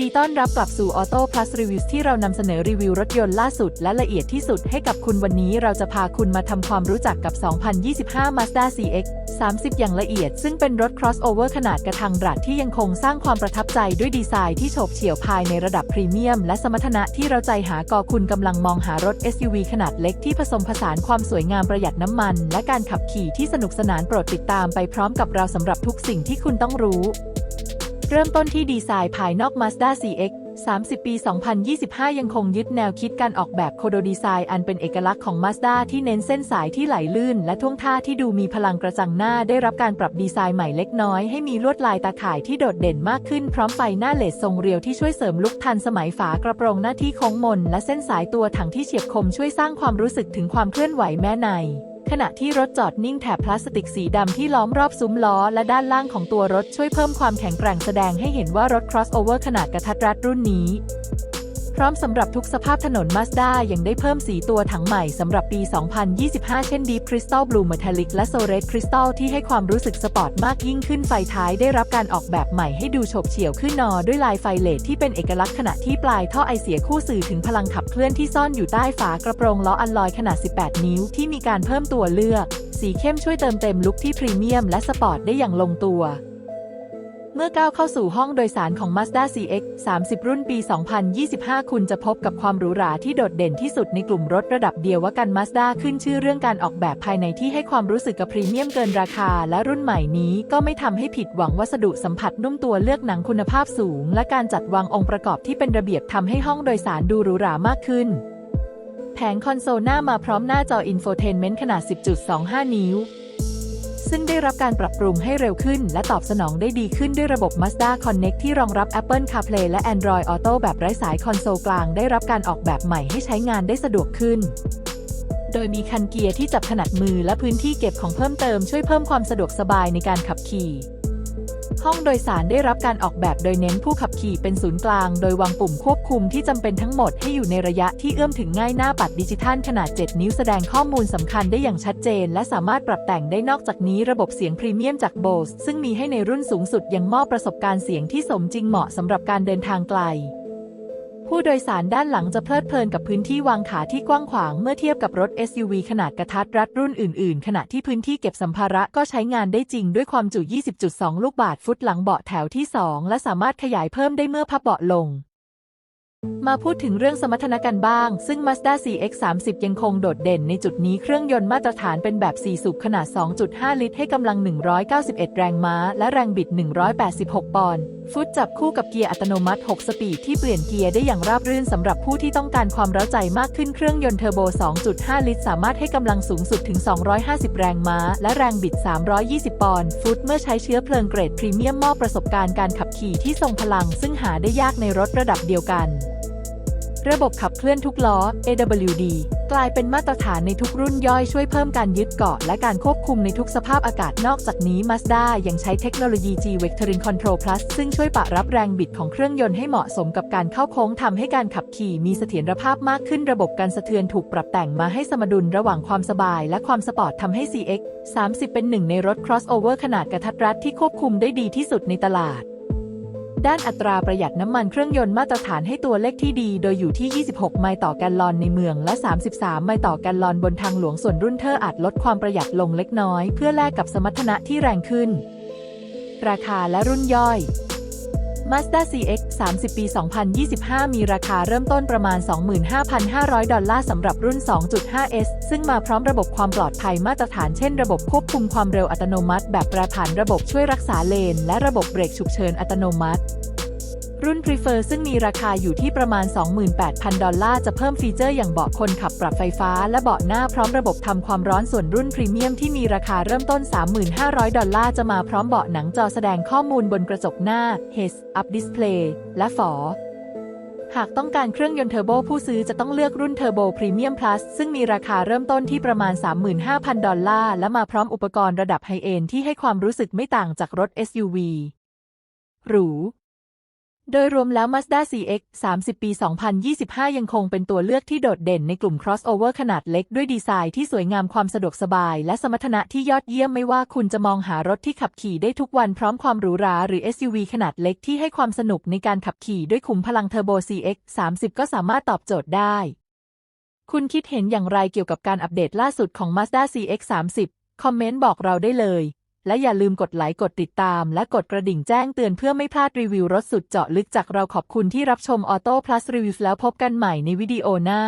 ดีต้อนรับกลับสู่ Auto Plus Reviews ที่เรานำเสนอรีวิวรถยนต์ล่าสุดและละเอียดที่สุดให้กับคุณวันนี้เราจะพาคุณมาทำความรู้จักกับ 2025 Mazda CX 30 อย่างละเอียด ซึ่งเป็นรถ crossover ขนาดกระทังรัดที่ยังคงสร้างความประทับใจด้วยดีไซน์ที่โฉบเฉี่ยวภายในระดับพรีเมียม และสมรรถนะที่เราใจหากอคุณกำลังมองหารถ SUV ขนาดเล็กที่ผสมผสานความสวยงามประหยัดน้ำมัน และการขับขี่ที่สนุกสนานโปรดติดตามไปพร้อมกับเราสำหรับทุกสิ่งที่คุณต้องรู้ เริ่มต้นที่ดีไซน์ภายนอก Mazda CX 30 ปี 2025 ยังคงยึดแนวคิดการออกแบบโคโดดีไซน์อันเป็นเอกลักษณ์ของ Mazda ที่เน้นเส้นสายที่ไหลลื่น และท่วงท่าที่ดูมีพลังกระจังหน้าได้รับการปรับดีไซน์ใหม่เล็กน้อย ให้มีลวดลายตาข่ายที่โดดเด่นมากขึ้นพร้อมไฟหน้าเลดทรงเรียวที่ช่วยเสริมลุคทันสมัยฝากระโปรงหน้าที่โค้งมน และเส้นสายตัวถังที่เฉียบคมช่วยสร้างความรู้สึกถึงความเคลื่อนไหวแม้ใน ขณะที่รถจอดนิ่งแถบพลาสติกสีดำที่ล้อมรอบซุ้มล้อและด้านล่างของตัวรถช่วยเพิ่มความแข็งแกร่งแสดงให้เห็นว่ารถ crossover ขนาดกระทัดรัดรุ่นนี้ ร้อมสำหรับทุกสภาพถนน Mazda ยังได้เพิ่มสีตัวถังใหม่สำหรับปี 2025 เช่น Deep Crystal Blue Metallic และ So Red Crystal ที่ให้ความรู้สึกสปอร์ตมากยิ่งขึ้นไฟท้ายได้รับการออกแบบใหม่ให้ดูโฉบเฉี่ยวขึ้นนอด้วยลายไฟเลดที่เป็นเอกลักษณ์ขณะที่ปลายท่อไอเสียคู่สื่อถึงพลังขับเคลื่อนที่ซ่อนอยู่ใต้ฝากระโปรงล้ออัลลอยขนาด 18 นิ้ว ที่มีการเพิ่มตัวเลือก สีเข้มช่วยเติมเต็มลุคที่พรีเมียมและสปอร์ตได้อย่างลงตัว เมื่อก้าวเข้าสู่ห้องโดยสารของ Mazda CX 30 รุ่นปี 2025 คุณจะพบกับความหรูหราที่โดดเด่นที่สุดในกลุ่มรถระดับเดียวว่ากัน Mazda ขึ้นชื่อเรื่องการออกแบบภายในที่ให้ความรู้สึกกับพรีเมียมเกินราคา และรุ่นใหม่นี้ก็ไม่ทำให้ผิดหวังวัสดุสัมผัสนุ่มตัวเลือกหนังคุณภาพสูง และการจัดวางองค์ประกอบที่เป็นระเบียบทำให้ห้องโดยสารดูหรูหรามากขึ้นแผงคอนโซลหน้ามาพร้อมหน้าจออินโฟเทนเมนต์ขนาด 10.25 นิ้ว ซึ่งได้รับการปรับปรุงให้เร็วขึ้น และตอบสนองได้ดีขึ้นด้วยระบบ Mazda Connect ที่รองรับ Apple CarPlay และ Android Auto แบบไร้สายคอนโซลกลางได้รับการออกแบบใหม่ให้ใช้งานได้สะดวกขึ้น โดยมีคันเกียร์ที่จับขนาดมือและพื้นที่เก็บของเพิ่มเติมช่วยเพิ่มความสะดวกสบายในการขับขี่ ห้องโดยสารได้รับการออกแบบโดยเน้นผู้ขับขี่เป็นศูนย์กลาง โดยวางปุ่มควบคุมที่จำเป็นทั้งหมดให้อยู่ในระยะที่เอื้อมถึงง่ายหน้าปัดดิจิทัลขนาด 7 นิ้วแสดงข้อมูลสำคัญได้อย่างชัดเจน และสามารถปรับแต่งได้นอกจากนี้ระบบเสียงพรีเมียมจาก Bose ซึ่งมีให้ในรุ่นสูงสุดยังมอบประสบการณ์เสียงที่สมจริงเหมาะสำหรับการเดินทางไกล ผู้โดยสารด้านหลังจะเพลิดเพลินกับพื้นที่วางขาที่กว้างขวางเมื่อเทียบกับรถ SUV ขนาดกระทัดรัดรุ่นอื่น ๆ ขณะที่พื้นที่เก็บสัมภาระก็ใช้งานได้จริงด้วยความจุ 20.2 ลูกบาศก์ฟุตหลังเบาะแถวที่ 2 และสามารถขยายเพิ่มได้เมื่อพับเบาะลงมาพูดถึงเรื่องสมรรถนะกันบ้าง ซึ่ง Mazda CX-30 ยังคงโดดเด่นในจุดนี้เครื่องยนต์มาตรฐานเป็นแบบ 4 สูบขนาด 2.5 ลิตร ให้กำลัง 191 แรงม้า และแรงบิด 186 ปอนด์ฟุตจับคู่กับเกียร์อัตโนมัติ 6 สปีดที่เปลี่ยนเกียร์ได้อย่างราบรื่นสำหรับผู้ที่ต้องการความเร้าใจมากขึ้นเครื่องยนต์เทอร์โบ 2.5 ลิตร สามารถให้กำลังสูงสุดถึง 250 แรงม้า และแรงบิด 320 ปอนด์ฟุตเมื่อใช้เชื้อเพลิงเกรดพรีเมียมมอบประสบการณ์การขับขี่ที่ทรงพลัง ซึ่งหาได้ยากในรถระดับเดียวกัน ระบบขับเคลื่อนทุกล้อ AWD กลายเป็นมาตรฐานในทุกรุ่นย่อยช่วยเพิ่มการยึดเกาะและการควบคุมในทุกสภาพอากาศนอกจากนี้ Mazda ยังใช้เทคโนโลยี G Vectoring Control Plus ซึ่งช่วยปะรับแรงบิดของเครื่องยนต์ให้เหมาะสมกับการเข้าโค้งทำให้การขับขี่มีเสถียรภาพมากขึ้นระบบการสะเทือนถูกปรับแต่งมาให้สมดุลระหว่างความสบายและความสปอร์ตทำให้ CX 30 เป็นหนึ่งในรถ crossover ขนาดกระทัดรัดที่ควบคุมได้ดีที่สุดในตลาด ด้านอัตราประหยัดน้ำมันเครื่องยนต์มาตรฐานให้ตัวเลขที่ดี โดยอยู่ที่ 26 ไมล์ต่อแกลลอนในเมือง และ 33 ไมล์ต่อแกลลอนบนทางหลวงส่วนรุ่นเทอร์อาจลดความประหยัดลงเล็กน้อย เพื่อแลกกับสมรรถนะที่แรงขึ้น ราคาและรุ่นย่อย Mazda CX 30 ปี 2025 มีราคาเริ่มต้นประมาณ 25,500 ดอลลาร์สำหรับรุ่น 2.5S ซึ่งมาพร้อมระบบความปลอดภัยมาตรฐานเช่นระบบควบคุมความเร็วอัตโนมัติ แบบแปรผันระบบช่วยรักษาเลน และระบบเบรกฉุกเฉินอัตโนมัติ รุ่น Prefer ซึ่งมีราคาอยู่ที่ประมาณ 28,000 ดอลลาร์ จะเพิ่มฟีเจอร์อย่างเบาะคนขับปรับไฟฟ้า และเบาะหน้าพร้อมระบบทำความร้อนส่วนรุ่นพรีเมียมที่มีราคาเริ่มต้น 3,500 ดอลลาร์ จะมาพร้อมเบาะหนังจอแสดงข้อมูลบนกระจกหน้า Heads Up Display และฝอหากต้องการเครื่องยนต์เทอร์โบผู้ซื้อจะต้องเลือกรุ่นเทอร์โบพรีเมียม Plus ซึ่งมีราคาเริ่มต้นที่ประมาณ 35,000 ดอลลาร์ และมาพร้อมอุปกรณ์ระดับไฮเอนที่ให้ความรู้สึกไม่ต่างจากรถ SUV หรู โดยรวมแล้ว Mazda CX 30 ปี 2025 ยังคงเป็นตัวเลือกที่โดดเด่นในกลุ่ม crossover ขนาดเล็กด้วยดีไซน์ที่สวยงามความสะดวกสบาย และสมรรถนะที่ยอดเยี่ยมไม่ว่าคุณจะมองหารถที่ขับขี่ได้ทุกวันพร้อมความหรูหราหรือ SUV ขนาดเล็กที่ให้ความสนุกในการขับขี่ด้วยขุมพลังเทอร์โบ CX 30 ก็สามารถตอบโจทย์ได้ คุณคิดเห็นอย่างไรเกี่ยวกับการอัปเดตล่าสุดของ Mazda CX 30 คอมเมนต์บอกเราได้เลย และอย่าลืมกดไลค์กดติดตาม และกดกระดิ่งแจ้งเตือนเพื่อไม่พลาดรีวิวรถสุดเจาะลึกจากเราขอบคุณที่รับชมออโต้พลัสรีวิวแล้วพบกันใหม่ในวิดีโอหน้า